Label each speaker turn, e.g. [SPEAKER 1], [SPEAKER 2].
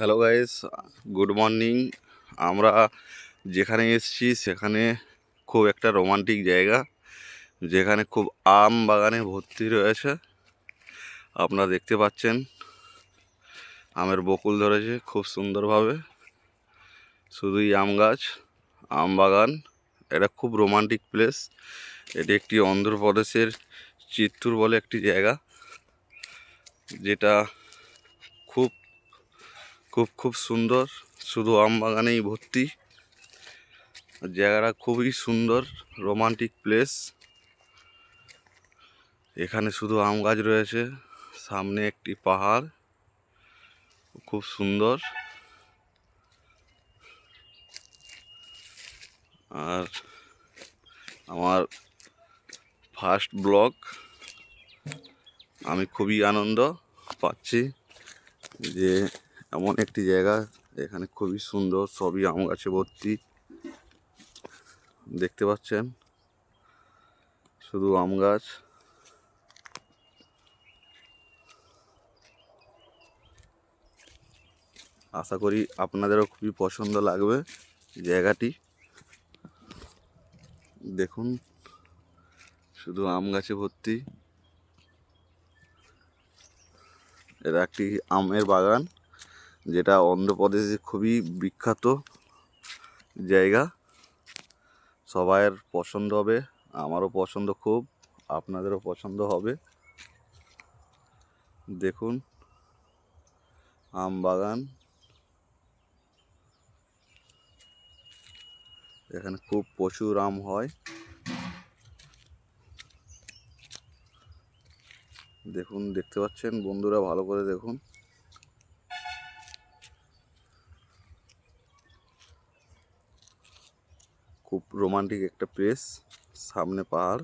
[SPEAKER 1] Hello guys good morning আমরা যেখানে এসেছি সেখানে খুব একটা রোমান্টিক জায়গা, যেখানে খুব আম বাগানে ভর্তি রয়েছে। আপনারা দেখতে পাচ্ছেন, আমের বকুল ধরেছে খুব সুন্দরভাবে। শুধুই আম গাছ, আম বাগান, এটা খুব রোমান্টিক প্লেস এটি একটি অন্ধ্রপ্রদেশের চিত্তুর বলে একটি জায়গা, যেটা খুব খুব সুন্দর। শুধু আম বাগানেই ভর্তি। জায়গাটা খুবই সুন্দর রোমান্টিক প্লেস এখানে শুধু আম গাছ রয়েছে, সামনে একটি পাহাড়। খুব সুন্দর। আর আমার ফার্স্ট ব্লগ আমি খুবই আনন্দ পাচ্ছি যে এমন একটি জায়গা, এখানে খুবই সুন্দর, সবই আম গাছে ভর্তি। দেখতে পাচ্ছেন? শুধু আম গাছ। আশা করি আপনাদেরও খুবই পছন্দ লাগবে জায়গাটি। দেখুন, শুধু আম গাছে ভর্তি। এটা একটি আমের বাগান। যেটা অন্ধ্রপ্রদেশে খুবই বিখ্যাত জায়গা। সবাইয়ের পছন্দ হবে, আমারও পছন্দ খুব, আপনাদেরও পছন্দ হবে। দেখুন, আম বাগান। এখানে খুব প্রচুর আম হয়। দেখুন, দেখতে পাচ্ছেন বন্ধুরা, ভালো করে দেখুন। খুব রোমান্টিক একটা প্লেস সামনে পাহাড়।